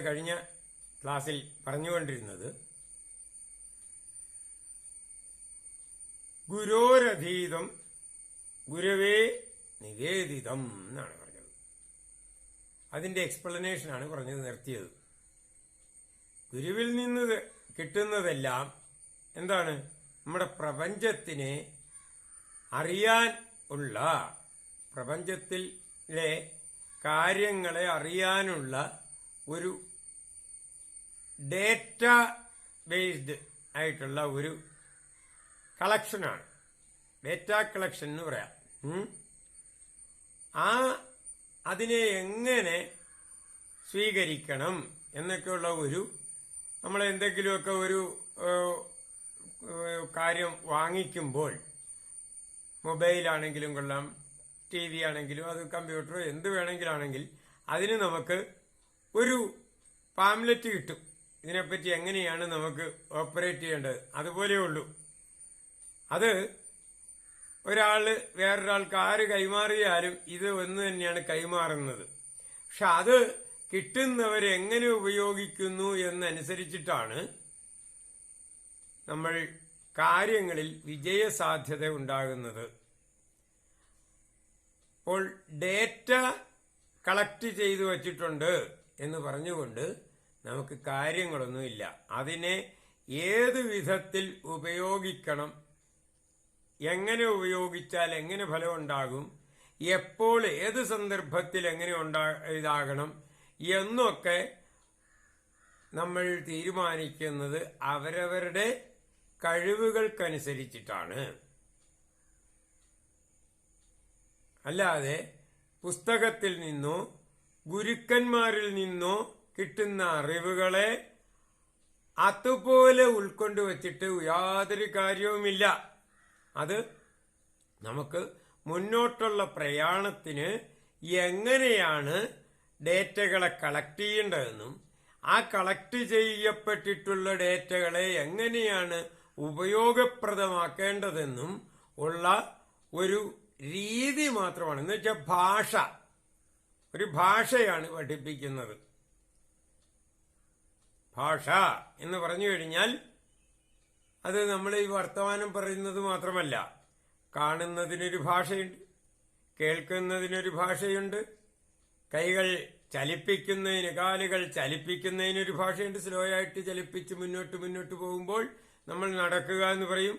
കഴിഞ്ഞ ക്ലാസ്സിൽ പറഞ്ഞുകൊണ്ടിരുന്നത് ഗുരോരധീതം ഗുരവേ നിവേദിതം എന്നാണ് പറഞ്ഞത്. അതിന്റെ എക്സ്പ്ലനേഷനാണ് പറഞ്ഞത് നിർത്തിയത്. ഗുരുവിൽ നിന്ന് കിട്ടുന്നതെല്ലാം എന്താണ്? നമ്മുടെ പ്രപഞ്ചത്തിനെ അറിയാൻ ഉള്ള പ്രപഞ്ചത്തിലെ കാര്യങ്ങളെ അറിയാനുള്ള ഒരു ഡേറ്റ ബേസ്ഡ് ആയിട്ടുള്ള ഒരു കളക്ഷനാണ്. ഡേറ്റ കളക്ഷൻ എന്ന് പറയാം. ആ അതിനെ എങ്ങനെ സ്വീകരിക്കണം എന്നൊക്കെയുള്ള ഒരു നമ്മൾ എന്തെങ്കിലുമൊക്കെ ഒരു കാര്യം വാങ്ങിക്കുമ്പോൾ മൊബൈലാണെങ്കിലും കൊള്ളാം ടി വി ആണെങ്കിലും അത് കമ്പ്യൂട്ടറോ എന്ത് വേണമെങ്കിലാണെങ്കിൽ അതിന് നമുക്ക് ഒരു പാംലെറ്റ് കിട്ടും. ഇതിനെപ്പറ്റി എങ്ങനെയാണ് നമുക്ക് ഓപ്പറേറ്റ് ചെയ്യേണ്ടത്? അതുപോലെ അത് ഒരാൾ വേറൊരാൾക്ക് ആര് കൈമാറിയാലും ഇത് ഒന്ന് തന്നെയാണ് കൈമാറുന്നത്. പക്ഷെ അത് കിട്ടുന്നവർ എങ്ങനെ ഉപയോഗിക്കുന്നു എന്നനുസരിച്ചിട്ടാണ് നമ്മൾ കാര്യങ്ങളിൽ വിജയസാധ്യത ഉണ്ടാകുന്നത്. അപ്പോൾ ഡേറ്റ കളക്ട് ചെയ്തു വച്ചിട്ടുണ്ട് എന്ന് പറഞ്ഞുകൊണ്ട് നമുക്ക് കാര്യങ്ങളൊന്നുമില്ല അതിനെ ഏത് വിധത്തിൽ ഉപയോഗിക്കണം? എങ്ങനെ ഉപയോഗിച്ചാൽ എങ്ങനെ ഫലം ഉണ്ടാകും? എപ്പോൾ ഏത് സന്ദർഭത്തിൽ എങ്ങനെ ഉണ്ടാ ഇതാകണം? എന്നൊക്കെ നമ്മൾ തീരുമാനിക്കുന്നത് അവരവരുടെ കഴിവുകൾക്കനുസരിച്ചിട്ടാണ്. അല്ലാതെ പുസ്തകത്തിൽ നിന്നോ ഗുരുക്കന്മാരിൽ നിന്നോ കിട്ടുന്ന അറിവുകളെ അതുപോലെ ഉൾക്കൊണ്ടു വച്ചിട്ട് യാതൊരു കാര്യവുമില്ല. അത് നമുക്ക് മുന്നോട്ടുള്ള പ്രയാണത്തിന് എങ്ങനെയാണ് ഡേറ്റകളെ കളക്ട് ചെയ്യേണ്ടതെന്നും ആ കളക്ട് ചെയ്യപ്പെട്ടിട്ടുള്ള ഡേറ്റകളെ എങ്ങനെയാണ് ഉപയോഗപ്രദമാക്കേണ്ടതെന്നും ഉള്ള ഒരു രീതി മാത്രമാണ്. എന്ന് വെച്ചാൽ ഭാഷ. ഒരു ഭാഷയാണ് പഠിപ്പിക്കുന്നത്. ഭാഷ എന്ന് പറഞ്ഞു കഴിഞ്ഞാൽ അത് നമ്മൾ ഈ വർത്തമാനം പറയുന്നത് മാത്രമല്ല. കാണുന്നതിനൊരു ഭാഷയുണ്ട് കേൾക്കുന്നതിനൊരു ഭാഷയുണ്ട് കൈകൾ ചലിപ്പിക്കുന്നതിന് കാലുകൾ ചലിപ്പിക്കുന്നതിനൊരു ഭാഷയുണ്ട്. സ്ലോ ആയിട്ട് ചലിപ്പിച്ച് മുന്നോട്ട് മുന്നോട്ട് പോകുമ്പോൾ നമ്മൾ നടക്കുക എന്ന് പറയും.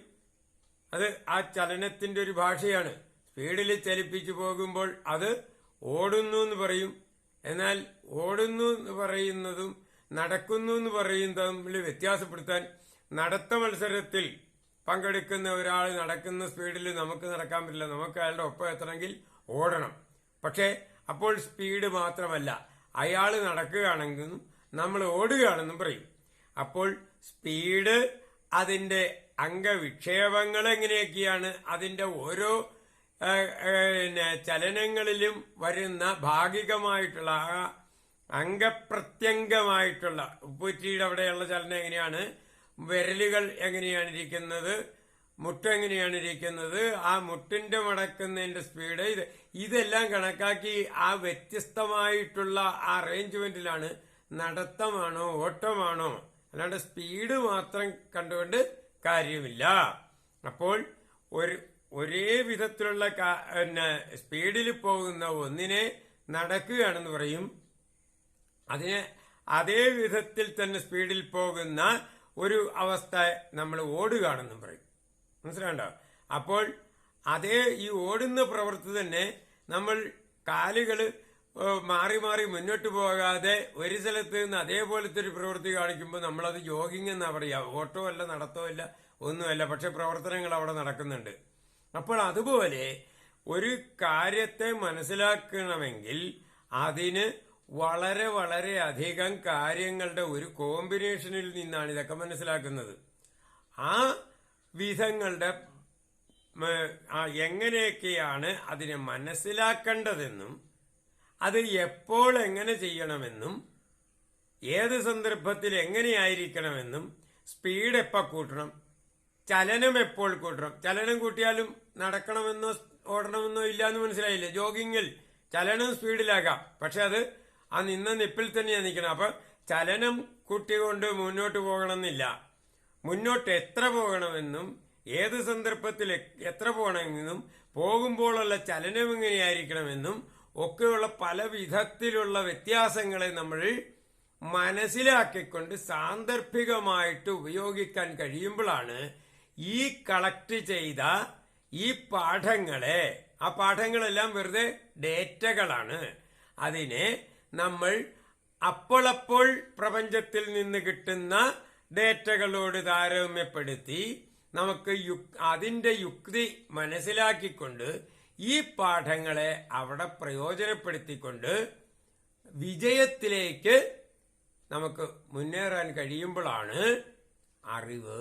അത് ആ ചലനത്തിന്റെ ഒരു ഭാഷയാണ്. സ്പീഡിൽ ചലിപ്പിച്ചു പോകുമ്പോൾ അത് ഓടുന്നു എന്ന് പറയും. എന്നാൽ ഓടുന്നു എന്ന് പറയുന്നതും നടക്കുന്നു എന്ന് പറയും തമ്മിൽ വ്യത്യാസപ്പെടുത്താൻ നടത്ത മത്സരത്തിൽ പങ്കെടുക്കുന്ന ഒരാൾ നടക്കുന്ന സ്പീഡിൽ നമുക്ക് നടക്കാൻ പറ്റില്ല. നമുക്ക് അയാളുടെ ഒപ്പം എത്തണമെങ്കിൽ ഓടണം. പക്ഷേ അപ്പോൾ സ്പീഡ് മാത്രമല്ല. അയാൾ നടക്കുകയാണെങ്കിലും നമ്മൾ ഓടുകയാണെന്നും പറയും. അപ്പോൾ സ്പീഡ് അതിന്റെ അംഗവിക്ഷേപങ്ങൾ എങ്ങനെയൊക്കെയാണ്? അതിന്റെ ഓരോ പിന്നെ ചലനങ്ങളിലും വരുന്ന ഭാഗികമായിട്ടുള്ള ആ അംഗപ്രത്യംഗമായിട്ടുള്ള ഉപ്പുറ്റിയുടെ അവിടെയുള്ള ചലനം എങ്ങനെയാണ്? വിരലുകൾ എങ്ങനെയാണ് ഇരിക്കുന്നത് മുട്ട് എങ്ങനെയാണ് ഇരിക്കുന്നത് ആ മുട്ടിന്റെ മടക്കുന്നതിന്റെ സ്പീഡ് ഇത് ഇതെല്ലാം കണക്കാക്കി ആ വ്യത്യസ്തമായിട്ടുള്ള ആ അറേഞ്ച്മെന്റിലാണ് നടത്തമാണോ ഓട്ടമാണോ? അല്ലാണ്ട് സ്പീഡ് മാത്രം കണ്ടുകൊണ്ട് കാര്യമില്ല. അപ്പോൾ ഒരു ഒരേ വിധത്തിലുള്ള പിന്നെ സ്പീഡിൽ പോകുന്ന ഒന്നിനെ നടക്കുകയാണെന്ന് പറയും. അതിന് അതേ വിധത്തിൽ തന്നെ സ്പീഡിൽ പോകുന്ന ഒരു അവസ്ഥ നമ്മൾ ഓടുകയാണെന്നും പറയും. മനസ്സിലാണ്ടോ അപ്പോൾ അതേ ഈ ഓടുന്ന പ്രവൃത്തി തന്നെ നമ്മൾ കാലുകൾ മാറി മാറി മുന്നോട്ട് പോകാതെ ഒരു സ്ഥലത്ത് നിന്ന് അതേപോലത്തെ ഒരു പ്രവൃത്തി കാണിക്കുമ്പോൾ നമ്മളത് ജോഗിങ് എന്നാ പറയുക. ഓട്ടോ അല്ല നടത്തോ അല്ല ഒന്നുമല്ല. പക്ഷെ പ്രവർത്തനങ്ങൾ അവിടെ നടക്കുന്നുണ്ട്. അപ്പോൾ അതുപോലെ ഒരു കാര്യത്തെ മനസ്സിലാക്കണമെങ്കിൽ അതിന് വളരെ വളരെ അധികം കാര്യങ്ങളുടെ ഒരു കോമ്പിനേഷനിൽ നിന്നാണ് ഇതൊക്കെ മനസ്സിലാക്കുന്നത്. ആ വിധങ്ങളുടെ എങ്ങനെയൊക്കെയാണ് അതിനെ മനസ്സിലാക്കേണ്ടതെന്നും അത് എപ്പോൾ എങ്ങനെ ചെയ്യണമെന്നും ഏത് സന്ദർഭത്തിൽ എങ്ങനെയായിരിക്കണമെന്നും സ്പീഡ് എപ്പോൾ കൂട്ടണം ചലനം എപ്പോൾ കൂട്ടണം ചലനം കൂട്ടിയാലും നടക്കണമെന്നോ ഓടണമെന്നോ ഇല്ല എന്ന് മനസ്സിലായില്ലേ? ജോഗിങ്ങിൽ ചലനം സ്പീഡിലാകാം. പക്ഷെ അത് ആ നിന്ന നിപ്പിൽ തന്നെയാണ് നിൽക്കണം. അപ്പൊ ചലനം കുട്ടികൊണ്ട് മുന്നോട്ട് പോകണമെന്നില്ല. മുന്നോട്ട് എത്ര പോകണമെന്നും ഏത് സന്ദർഭത്തിൽ എത്ര പോകണമെന്നും പോകുമ്പോഴുള്ള ചലനം എങ്ങനെയായിരിക്കണമെന്നും ഒക്കെയുള്ള പല വിധത്തിലുള്ള വ്യത്യാസങ്ങളെ നമ്മൾ മനസ്സിലാക്കിക്കൊണ്ട് സാന്ദർഭികമായിട്ട് ഉപയോഗിക്കാൻ കഴിയുമ്പോഴാണ് ഈ കളക്ട് ചെയ്ത ഈ പാഠങ്ങളെ ആ പാഠങ്ങളെല്ലാം വെറുതെ ഡേറ്റകളാണ് അതിനെ നമ്മൾ അപ്പോളപ്പോൾ പ്രപഞ്ചത്തിൽ നിന്ന് കിട്ടുന്ന ഡേറ്റകളോട് താരതമ്യപ്പെടുത്തി നമുക്ക് അതിന്റെ യുക്തി മനസ്സിലാക്കിക്കൊണ്ട് ഈ പാഠങ്ങളെ അവിടെ പ്രയോജനപ്പെടുത്തിക്കൊണ്ട് വിജയത്തിലേക്ക് നമുക്ക് മുന്നേറാൻ കഴിയുമ്പോഴാണ് അറിവ്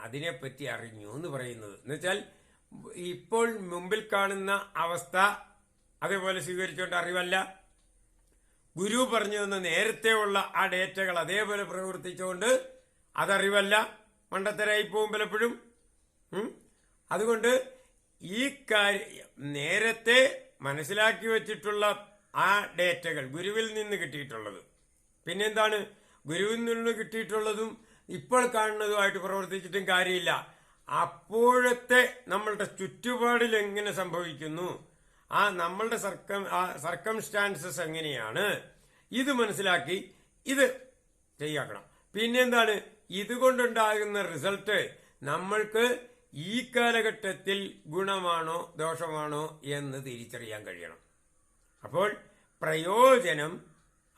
അതിനെപ്പറ്റി അറിഞ്ഞു എന്ന് പറയുന്നത്. എന്നുവെച്ചാൽ ഇപ്പോൾ മുമ്പിൽ കാണുന്ന അവസ്ഥ അതേപോലെ സ്വീകരിച്ചുകൊണ്ട് അറിവല്ല. ഗുരു പറഞ്ഞു തന്ന നേരത്തെയുള്ള ആ ഡേറ്റകൾ അതേപോലെ പ്രവർത്തിച്ചുകൊണ്ട് അതറിവല്ല. മണ്ടത്തരായി പോകും പലപ്പോഴും. അതുകൊണ്ട് ഈ കാര്യം നേരത്തെ മനസ്സിലാക്കി വച്ചിട്ടുള്ള ആ ഡേറ്റകൾ ഗുരുവിൽ നിന്ന് കിട്ടിയിട്ടുള്ളത്. പിന്നെന്താണ്? ഗുരുവിൽ നിന്ന് കിട്ടിയിട്ടുള്ളതും ഇപ്പോൾ കാണുന്നതുമായിട്ട് പ്രവർത്തിച്ചിട്ടും കാര്യമില്ല. അപ്പോഴത്തെ നമ്മളുടെ ചുറ്റുപാടിൽ എങ്ങനെ സംഭവിക്കുന്നു? ആ നമ്മളുടെ സർക്കം സർക്കംസ്റ്റാൻസസ് എങ്ങനെയാണ്? ഇത് മനസ്സിലാക്കി ഇത് ചെയ്യാക്കണം. പിന്നെന്താണ്? ഇതുകൊണ്ടുണ്ടാകുന്ന റിസൾട്ട് നമ്മൾക്ക് ഈ കാലഘട്ടത്തിൽ ഗുണമാണോ ദോഷമാണോ എന്ന് തിരിച്ചറിയാൻ കഴിയണം. അപ്പോൾ പ്രയോജനം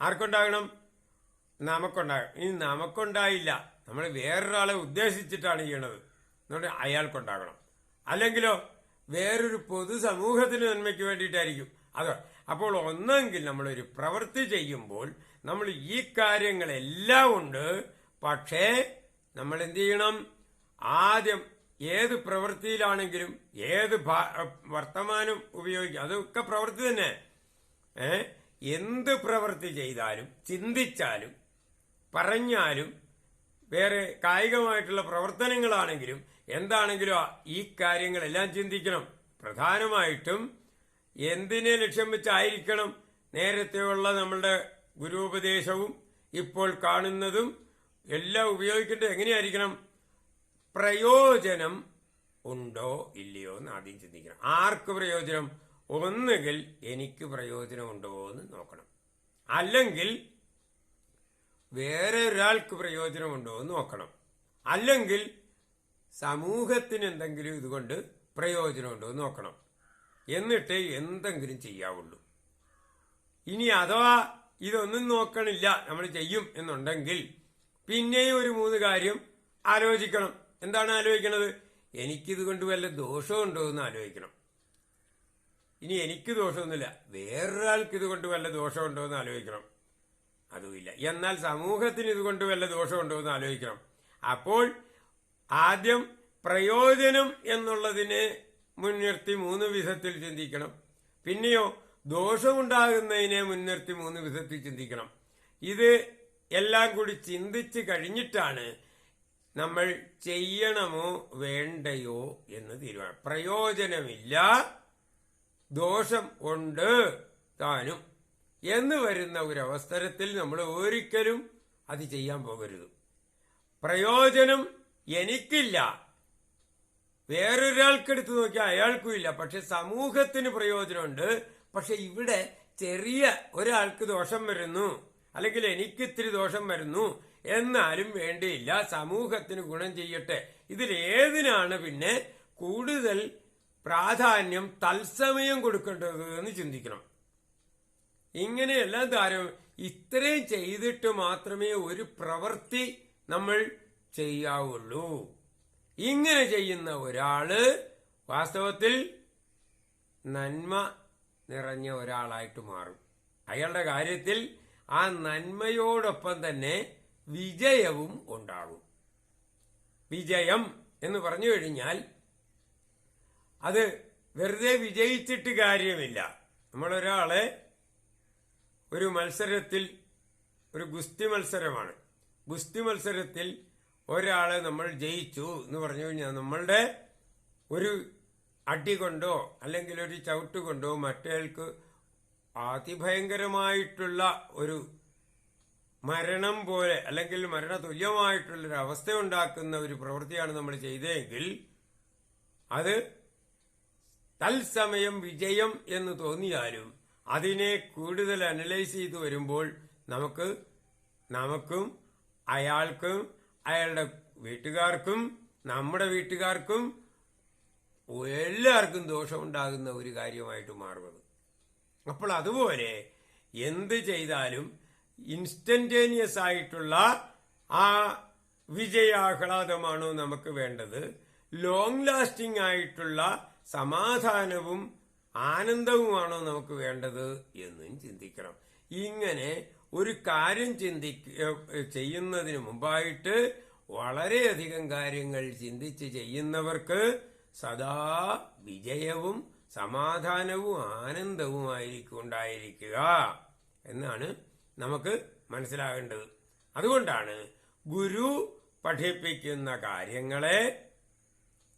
ആർക്കുണ്ടാകണം? നമുക്കുണ്ടാകും ഇനി നമുക്കുണ്ടായില്ല. നമ്മൾ വേറൊരാളെ ഉദ്ദേശിച്ചിട്ടാണ് ചെയ്യണത്. അതുകൊണ്ട് അയാൾക്കുണ്ടാകണം. അല്ലെങ്കിലോ വേറൊരു പൊതുസമൂഹത്തിന് നന്മയ്ക്ക് വേണ്ടിയിട്ടായിരിക്കും. അത് അപ്പോൾ ഒന്നെങ്കിൽ നമ്മളൊരു പ്രവൃത്തി ചെയ്യുമ്പോൾ നമ്മൾ ഈ കാര്യങ്ങളെല്ലാം ഉണ്ട്. പക്ഷേ നമ്മൾ എന്ത് ചെയ്യണം? ആദ്യം ഏത് പ്രവൃത്തിയിലാണെങ്കിലും ഏത് വർത്തമാനം ഉപയോഗിക്കും അതൊക്കെ പ്രവൃത്തി തന്നെ. ഏ? എന്ത് പ്രവൃത്തി ചെയ്താലും ചിന്തിച്ചാലും പറഞ്ഞാലും വേറെ കായികമായിട്ടുള്ള പ്രവർത്തനങ്ങളാണെങ്കിലും എന്താണെങ്കിലും ഈ കാര്യങ്ങളെല്ലാം ചിന്തിക്കണം. പ്രധാനമായിട്ടും എന്തിനെ ലക്ഷ്യം വെച്ചായിരിക്കണം നേരത്തെയുള്ള നമ്മളുടെ ഗുരുപദേശവും ഇപ്പോൾ കാണുന്നതും എല്ലാം ഉപയോഗിക്കേണ്ടത് എങ്ങനെയായിരിക്കണം? പ്രയോജനം ഉണ്ടോ ഇല്ലയോ എന്ന് ആദ്യം ചിന്തിക്കണം. ആർക്ക് പ്രയോജനം? ഒന്നുകിൽ എനിക്ക് പ്രയോജനം ഉണ്ടോ എന്ന് നോക്കണം. അല്ലെങ്കിൽ വേറെ ഒരാൾക്ക് പ്രയോജനമുണ്ടോ എന്ന് നോക്കണം. അല്ലെങ്കിൽ സമൂഹത്തിന് എന്തെങ്കിലും ഇതുകൊണ്ട് പ്രയോജനമുണ്ടോ എന്ന് നോക്കണം. എന്നിട്ട് എന്തെങ്കിലും ചെയ്യാവുള്ളൂ. ഇനി അഥവാ ഇതൊന്നും നോക്കണില്ല നമ്മൾ ചെയ്യും എന്നുണ്ടെങ്കിൽ പിന്നെയും ഒരു മൂന്ന് കാര്യം ആലോചിക്കണം. എന്താണ് ആലോചിക്കണത്? എനിക്കിത് കൊണ്ട് വല്ല ദോഷമുണ്ടോ എന്ന് ആലോചിക്കണം. ഇനി എനിക്ക് ദോഷമൊന്നുമില്ല വേറൊരാൾക്ക് ഇത് കൊണ്ട് വല്ല ദോഷമുണ്ടോ എന്ന് ആലോചിക്കണം. അതുമില്ല. എന്നാൽ സമൂഹത്തിന് ഇതുകൊണ്ട് വല്ല ദോഷമുണ്ടോ എന്ന് ആലോചിക്കണം. അപ്പോൾ ആദ്യം പ്രയോജനം എന്നുള്ളതിനെ മുൻനിർത്തി മൂന്ന് വിധത്തിൽ ചിന്തിക്കണം. പിന്നെയോ ദോഷമുണ്ടാകുന്നതിനെ മുൻനിർത്തി മൂന്ന് വിധത്തിൽ ചിന്തിക്കണം. ഇത് എല്ലാം കൂടി ചിന്തിച്ച് കഴിഞ്ഞിട്ടാണ് നമ്മൾ ചെയ്യണമോ വേണ്ടയോ എന്ന് തീരുമാനം. പ്രയോജനമില്ല ദോഷം ഉണ്ട് താനും. എന്ന് വരുന്ന ഒരു അവസരത്തിൽ നമ്മൾ ഒരിക്കലും അത് ചെയ്യാൻ പോകരുത്. പ്രയോജനം എനിക്കില്ല. വേറൊരാൾക്ക് എടുത്തു നോക്കിയാൽ അയാൾക്കും ഇല്ല പക്ഷെ സമൂഹത്തിന് പ്രയോജനമുണ്ട്. പക്ഷെ ഇവിടെ ചെറിയ ഒരാൾക്ക് ദോഷം വരുന്നു. അല്ലെങ്കിൽ എനിക്ക് ഇത്തിരി ദോഷം വരുന്നു. എന്നാലും വേണ്ടിയില്ല. സമൂഹത്തിന് ഗുണം ചെയ്യട്ടെ. ഇതിൽ ഏതിനാണ് പിന്നെ കൂടുതൽ പ്രാധാന്യം തത്സമയം കൊടുക്കേണ്ടത് എന്ന് ചിന്തിക്കണം. ഇങ്ങനെയെല്ലാം താരം ഇത്രയും ചെയ്തിട്ട് മാത്രമേ ഒരു പ്രവൃത്തി നമ്മൾ ചെയ്യാവുള്ളൂ. ഇങ്ങനെ ചെയ്യുന്ന ഒരാൾ വാസ്തവത്തിൽ നന്മ നിറഞ്ഞ ഒരാളായിട്ട് മാറും. അയാളുടെ കാര്യത്തിൽ ആ നന്മയോടൊപ്പം തന്നെ വിജയവും ഉണ്ടാകും. വിജയം എന്ന് പറഞ്ഞു കഴിഞ്ഞാൽ അത് വെറുതെ വിജയിച്ചിട്ട് കാര്യമില്ല. നമ്മളൊരാളെ ഒരു മത്സരത്തിൽ ഒരു ഗുസ്തി മത്സരമാണ്. ഗുസ്തി മത്സരത്തിൽ ഒരാളെ നമ്മൾ ജയിച്ചു എന്ന് പറഞ്ഞു കഴിഞ്ഞാൽ നമ്മളുടെ ഒരു അടി കൊണ്ടോ അല്ലെങ്കിൽ ഒരു ചവിട്ട് കൊണ്ടോ മറ്റേയാൾക്ക് അതിഭയങ്കരമായിട്ടുള്ള ഒരു മരണം പോലെ അല്ലെങ്കിൽ മരണ തുല്യമായിട്ടുള്ളൊരു അവസ്ഥ ഉണ്ടാക്കുന്ന ഒരു പ്രവൃത്തിയാണ് നമ്മൾ ചെയ്തതെങ്കിൽ അത് തത്സമയം വിജയം എന്ന് തോന്നിയാലും അതിനെ കൂടുതൽ അനലൈസ് ചെയ്തു വരുമ്പോൾ നമുക്ക് നമുക്കും അയാൾക്കും അയാളുടെ വീട്ടുകാർക്കും നമ്മുടെ വീട്ടുകാർക്കും എല്ലാവർക്കും ദോഷമുണ്ടാകുന്ന ഒരു കാര്യമായിട്ട് മാറുന്നത്. അപ്പോൾ അതുപോലെ എന്ത് ചെയ്താലും ഇൻസ്റ്റന്റേനിയസ് ആയിട്ടുള്ള ആ വിജയാഹ്ലാദമാണോ നമുക്ക് വേണ്ടത്? ലോങ് ലാസ്റ്റിംഗ് ആയിട്ടുള്ള സമാധാനവും ആനന്ദവുമാണോ നമുക്ക് വേണ്ടത് എന്നും ചിന്തിക്കണം. ഇങ്ങനെ ഒരു കാര്യം ചിന്തിക്ക ചെയ്യുന്നതിന് മുമ്പായിട്ട് വളരെയധികം കാര്യങ്ങൾ ചിന്തിച്ച് ചെയ്യുന്നവർക്ക് സദാ വിജയവും സമാധാനവും ആനന്ദവുമായിരിക്കും ഉണ്ടായിരിക്കുക എന്നാണ് നമുക്ക് മനസ്സിലാകേണ്ടത്. അതുകൊണ്ടാണ് ഗുരു പഠിപ്പിക്കുന്ന കാര്യങ്ങളെ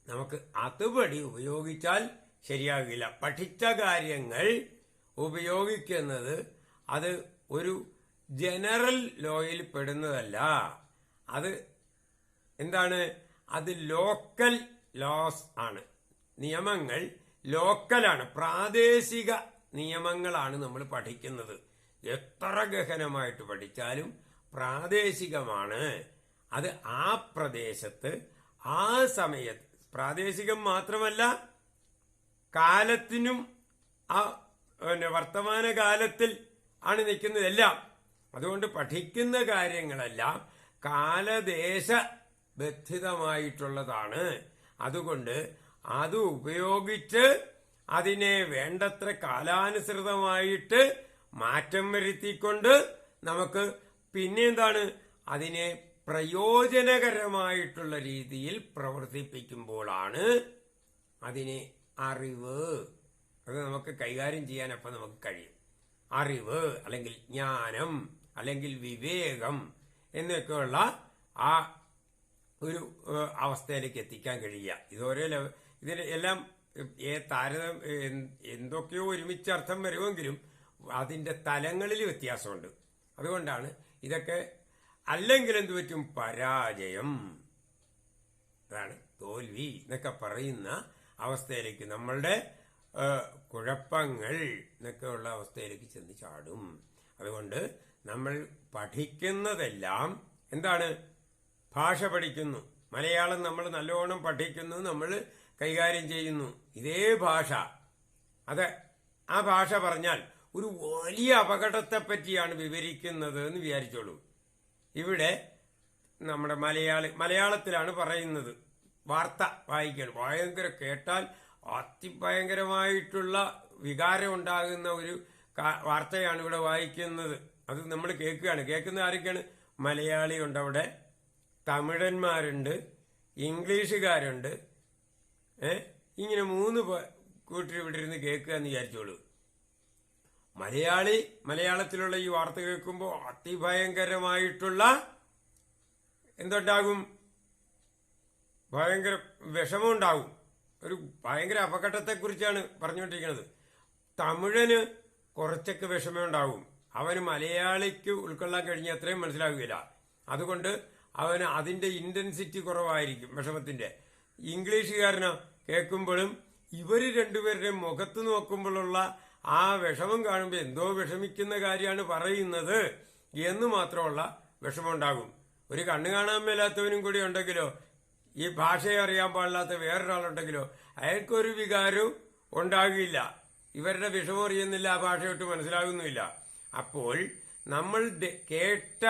നമുക്ക് അതുപടി ഉപയോഗിച്ചാൽ ശരിയാകില്ല. പഠിച്ച കാര്യങ്ങൾ ഉപയോഗിക്കുന്നത് അത് ഒരു ജനറൽ ലോയിൽ പെടുന്നതല്ല. അത് എന്താണ്? അത് ലോക്കൽ ലോസ് ആണ്. നിയമങ്ങൾ ലോക്കലാണ്. പ്രാദേശിക നിയമങ്ങളാണ് നമ്മൾ പഠിക്കുന്നത്. എത്ര ഗഹനമായിട്ട് പഠിച്ചാലും പ്രാദേശികമാണ്. അത് ആ പ്രദേശത്ത് ആ സമയത്ത് പ്രാദേശികം മാത്രമല്ല കാലത്തിനും ആ പിന്നെ വർത്തമാനകാലത്തിൽ ആണ് നിൽക്കുന്നതെല്ലാം. അതുകൊണ്ട് പഠിക്കുന്ന കാര്യങ്ങളെല്ലാം കാലദേശ ബന്ധിതമായിട്ടുള്ളതാണ്. അതുകൊണ്ട് അത് ഉപയോഗിച്ച് അതിനെ വേണ്ടത്ര കാലാനുസൃതമായിട്ട് മാറ്റം വരുത്തിക്കൊണ്ട് നമുക്ക് പിന്നെന്താണ് അതിനെ പ്രയോജനകരമായിട്ടുള്ള രീതിയിൽ പ്രവർത്തിപ്പിക്കുമ്പോഴാണ് അതിനെ അറിവ്. അത് നമുക്ക് കൈകാര്യം ചെയ്യാൻ അപ്പം നമുക്ക് കഴിയും. അറിവ് അല്ലെങ്കിൽ ജ്ഞാനം. അല്ലെങ്കിൽ വിവേകം എന്നൊക്കെയുള്ള ആ ഒരു അവസ്ഥയിലേക്ക് എത്തിക്കാൻ കഴിയുക. ഇതോരോ ലെവൽ ഇതിന് എല്ലാം താരതം എന്തൊക്കെയോ ഒരുമിച്ച് അർത്ഥം വരുമെങ്കിലും അതിന്റെ തലങ്ങളിൽ വ്യത്യാസമുണ്ട്. അതുകൊണ്ടാണ് ഇതൊക്കെ അല്ലെങ്കിൽ എന്തു പറ്റും പരാജയം. അതാണ് തോൽവി എന്നൊക്കെ പറയുന്ന അവസ്ഥയിലേക്ക് നമ്മളുടെ കുഴപ്പങ്ങൾ എന്നൊക്കെയുള്ള അവസ്ഥയിലേക്ക് ചെന്ന് ചാടും. അതുകൊണ്ട് നമ്മൾ പഠിക്കുന്നതെല്ലാം എന്താണ്? ഭാഷ പഠിക്കുന്നു. മലയാളം നമ്മൾ നല്ലോണം പഠിക്കുന്നു നമ്മൾ കൈകാര്യം ചെയ്യുന്നു. ഇതേ ഭാഷ. അത് ആ ഭാഷ പറഞ്ഞാൽ ഒരു വലിയ അപകടത്തെ പറ്റിയാണ് വിവരിക്കുന്നത് എന്ന് വിചാരിച്ചോളൂ. ഇവിടെ നമ്മുടെ മലയാളി മലയാളത്തിലാണ് പറയുന്നത്. വാർത്ത വായിക്കണം ഭയങ്കര കേട്ടാൽ അതിഭയങ്കരമായിട്ടുള്ള വികാരം ഉണ്ടാകുന്ന ഒരു വാർത്തയാണ് ഇവിടെ വായിക്കുന്നത്. അത് നമ്മൾ കേൾക്കുകയാണ്. കേൾക്കുന്ന ആരൊക്കെയാണ്? മലയാളിയുണ്ട് അവിടെ തമിഴന്മാരുണ്ട്. ഇംഗ്ലീഷുകാരുണ്ട്. ഇങ്ങനെ മൂന്ന് കൂട്ടർ ഇവിടെ ഇരുന്ന് കേൾക്കുക എന്ന് വിചാരിച്ചോളൂ. മലയാളി മലയാളത്തിലുള്ള ഈ വാർത്ത കേൾക്കുമ്പോൾ അതിഭയങ്കരമായിട്ടുള്ള എന്തുണ്ടാകും? ഭയങ്കര വിഷമമുണ്ടാകും. ഒരു ഭയങ്കര അപകടത്തെക്കുറിച്ചാണ് പറഞ്ഞുകൊണ്ടിരിക്കുന്നത്. തമിഴന് കുറച്ചൊക്കെ വിഷമമുണ്ടാകും. അവന് മലയാളിക്ക് ഉൾക്കൊള്ളാൻ കഴിഞ്ഞ അത്രയും മനസ്സിലാകുകയില്ല അതുകൊണ്ട് അവന് അതിന്റെ ഇന്റൻസിറ്റി കുറവായിരിക്കും വിഷമത്തിന്റെ. ഇംഗ്ലീഷുകാരന് കേൾക്കുമ്പോഴും ഇവർ രണ്ടുപേരുടെ മുഖത്ത് നോക്കുമ്പോഴുള്ള ആ വിഷമം കാണുമ്പോൾ എന്തോ വിഷമിക്കുന്ന കാര്യമാണ് പറയുന്നത് എന്ന് മാത്രമുള്ള വിഷമമുണ്ടാകും. ഒരു കണ്ണു കാണാൻ മേലാത്തവനും കൂടി ഉണ്ടെങ്കിലോ ഈ ഭാഷയെ അറിയാൻ പാടില്ലാത്ത വേറൊരാളുണ്ടെങ്കിലോ അയാൾക്കൊരു വികാരവും ഉണ്ടാകില്ല. ഇവരുടെ വിഷമം അറിയുന്നില്ല ആ ഭാഷയൊട്ട് മനസ്സിലാകുന്നുമില്ല. അപ്പോൾ നമ്മൾ കേട്ട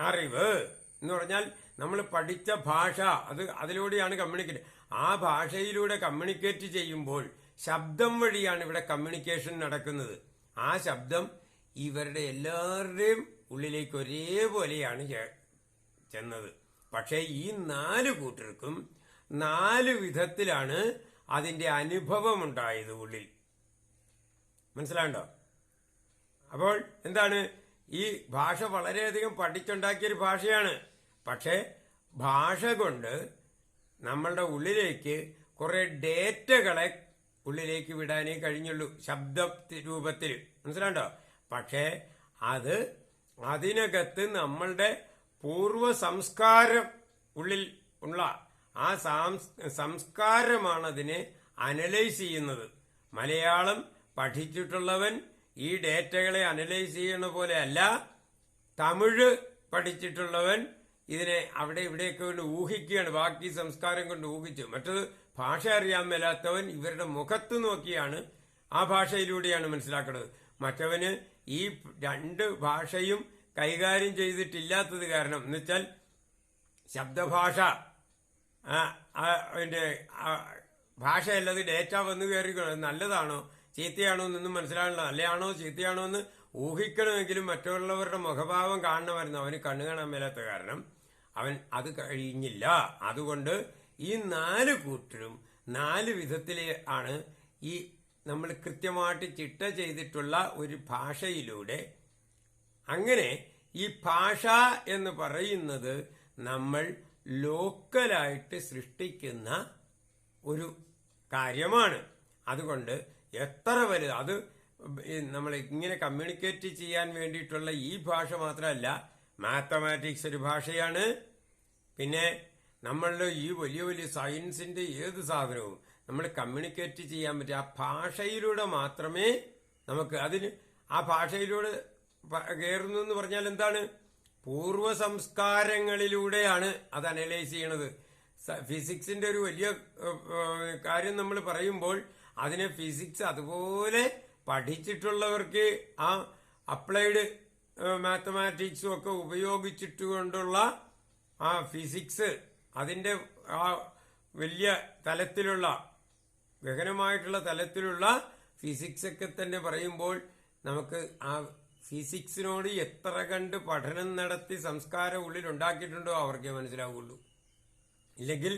അറിവ് എന്ന് പറഞ്ഞാൽ നമ്മൾ പഠിച്ച ഭാഷ അത് അതിലൂടെയാണ് കമ്മ്യൂണിക്കേറ്റ് ആ ഭാഷയിലൂടെ കമ്മ്യൂണിക്കേറ്റ് ചെയ്യുമ്പോൾ ശബ്ദം വഴിയാണ് ഇവിടെ കമ്മ്യൂണിക്കേഷൻ നടക്കുന്നത്. ആ ശബ്ദം ഇവരുടെ എല്ലാവരുടെയും ഉള്ളിലേക്ക് ഒരേപോലെയാണ് ചെന്നത്. പക്ഷേ ഈ നാല് കൂട്ടർക്കും നാല് വിധത്തിലാണ് അതിന്റെ അനുഭവം ഉണ്ടായത് ഉള്ളിൽ. മനസ്സിലാണ്ടോ അപ്പോൾ എന്താണ്? ഈ ഭാഷ വളരെയധികം പഠിച്ചുണ്ടാക്കിയ ഒരു ഭാഷയാണ്. പക്ഷേ ഭാഷ കൊണ്ട് നമ്മളുടെ ഉള്ളിലേക്ക് കുറെ ഡേറ്റകളെ ഉള്ളിലേക്ക് വിടാനേ കഴിഞ്ഞുള്ളൂ. ശബ്ദ രൂപത്തിൽ. മനസ്സിലാണ്ടോ? പക്ഷേ അത് അതിനകത്ത് നമ്മളുടെ പൂർവ സംസ്കാരം ഉള്ളിൽ ഉള്ള ആ സംസ്കാരമാണ് അതിനെ അനലൈസ് ചെയ്യുന്നത്. മലയാളം പഠിച്ചിട്ടുള്ളവൻ ഈ ഡേറ്റകളെ അനലൈസ് ചെയ്യുന്ന പോലെയല്ല തമിഴ് പഠിച്ചിട്ടുള്ളവൻ ഇതിനെ അവിടെ ഇവിടെയൊക്കെ കൊണ്ട് ഊഹിക്കുകയാണ് ബാക്കി സംസ്കാരം കൊണ്ട് ഊഹിച്ചു. മറ്റത് ഭാഷ അറിയാൻ മേലാത്തവൻ ഇവരുടെ മുഖത്ത് നോക്കിയാണ് ആ ഭാഷയിലൂടെയാണ് മനസ്സിലാക്കുന്നത് മറ്റവന് ഈ രണ്ട് ഭാഷയും കൈകാര്യം ചെയ്തിട്ടില്ലാത്തത് കാരണം എന്നുവെച്ചാൽ ശബ്ദഭാഷ ആ, ഭാഷയല്ലത് ഡേറ്റ വന്നു കയറി നല്ലതാണോ? ചീത്തയാണോ എന്നൊന്നും മനസ്സിലാകണം അല്ലയാണോ ചീത്തയാണോ എന്ന് ഊഹിക്കണമെങ്കിലും മറ്റുള്ളവരുടെ മുഖഭാവം കാണണമായിരുന്നു. അവന് കണ്ണു കാണാൻ മേലാത്ത കാരണം അവൻ അത് കഴിഞ്ഞില്ല. അതുകൊണ്ട് ഈ നാല് കൂട്ടരും നാല് വിധത്തിൽ ആണ് ഈ നമ്മൾ കൃത്യമായിട്ട് ചിട്ട ചെയ്തിട്ടുള്ള ഒരു ഭാഷയിലൂടെ അങ്ങനെ ഈ ഭാഷ എന്ന് പറയുന്നത് നമ്മൾ ലോക്കലായിട്ട് സൃഷ്ടിക്കുന്ന ഒരു കാര്യമാണ്. അതുകൊണ്ട് എത്ര വലുത്? അത് നമ്മൾ ഇങ്ങനെ കമ്മ്യൂണിക്കേറ്റ് ചെയ്യാൻ വേണ്ടിയിട്ടുള്ള ഈ ഭാഷ മാത്രമല്ല മാത്തമാറ്റിക്സ് ഒരു ഭാഷയാണ്. പിന്നെ നമ്മളുടെ ഈ വലിയ വലിയ സയൻസിന്റെ ഏത് സാധനവും നമ്മൾ കമ്മ്യൂണിക്കേറ്റ് ചെയ്യാൻ പറ്റും ആ ഭാഷയിലൂടെ മാത്രമേ നമുക്ക് അതിന് ആ ഭാഷയിലൂടെ കയറുന്നു എന്ന് പറഞ്ഞാൽ എന്താണ്? പൂർവ സംസ്കാരങ്ങളിലൂടെയാണ് അത് അനലൈസ് ചെയ്യണത്. ഫിസിക്സിന്റെ ഒരു വലിയ കാര്യം നമ്മൾ പറയുമ്പോൾ അതിനെ ഫിസിക്സ് അതുപോലെ പഠിച്ചിട്ടുള്ളവർക്ക് ആ അപ്ലൈഡ് മാത്തമാറ്റിക്സും ഒക്കെ ഉപയോഗിച്ചിട്ടുകൊണ്ടുള്ള ആ ഫിസിക്സ് അതിന്റെ ആ വലിയ തലത്തിലുള്ള ഗഹനമായിട്ടുള്ള തലത്തിലുള്ള ഫിസിക്സ് ഒക്കെ തന്നെ പറയുമ്പോൾ നമുക്ക് ആ ഫിസിക്സിനോട് എത്ര കണ്ട് പഠനം നടത്തി സംസ്കാരം ഉള്ളിൽ ഉണ്ടാക്കിയിട്ടുണ്ടോ അവർക്കേ മനസ്സിലാവുള്ളൂ. ഇല്ലെങ്കിൽ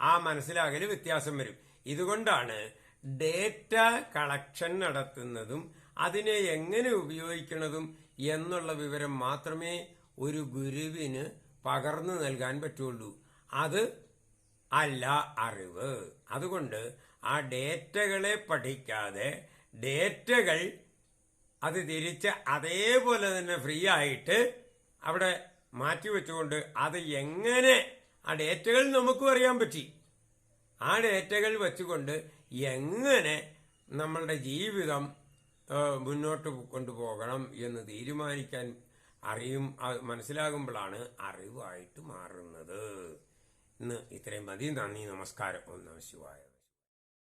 ആ മനസ്സിലാകൽ വ്യത്യാസം വരും. ഇതുകൊണ്ടാണ് ഡേറ്റ കളക്ഷൻ നടത്തുന്നതും അതിനെ എങ്ങനെ ഉപയോഗിക്കുന്നതും എന്നുള്ള വിവരം മാത്രമേ ഒരു ഗുരുവിന് പകർന്നു നൽകാൻ പറ്റുള്ളൂ. അത് അല്ല അറിവ്. അതുകൊണ്ട് ആ ഡേറ്റകളെ പഠിക്കാതെ ഡേറ്റകൾ അത് തിരിച്ച് അതേപോലെ തന്നെ ഫ്രീ ആയിട്ട് അവിടെ മാറ്റിവെച്ചുകൊണ്ട് അത് എങ്ങനെ ആ ഡേറ്റകൾ നമുക്കും അറിയാൻ പറ്റി. ആ ഡേറ്റകൾ വെച്ചുകൊണ്ട് എങ്ങനെ നമ്മളുടെ ജീവിതം മുന്നോട്ട് കൊണ്ടുപോകണം എന്ന് തീരുമാനിക്കാൻ അറിയും മനസ്സിലാകുമ്പോഴാണ് അറിവായിട്ട് മാറുന്നത്. ഇന്ന് ഇത്രയും മതി. നന്ദി നമസ്കാരം. ഓം ശിവായ.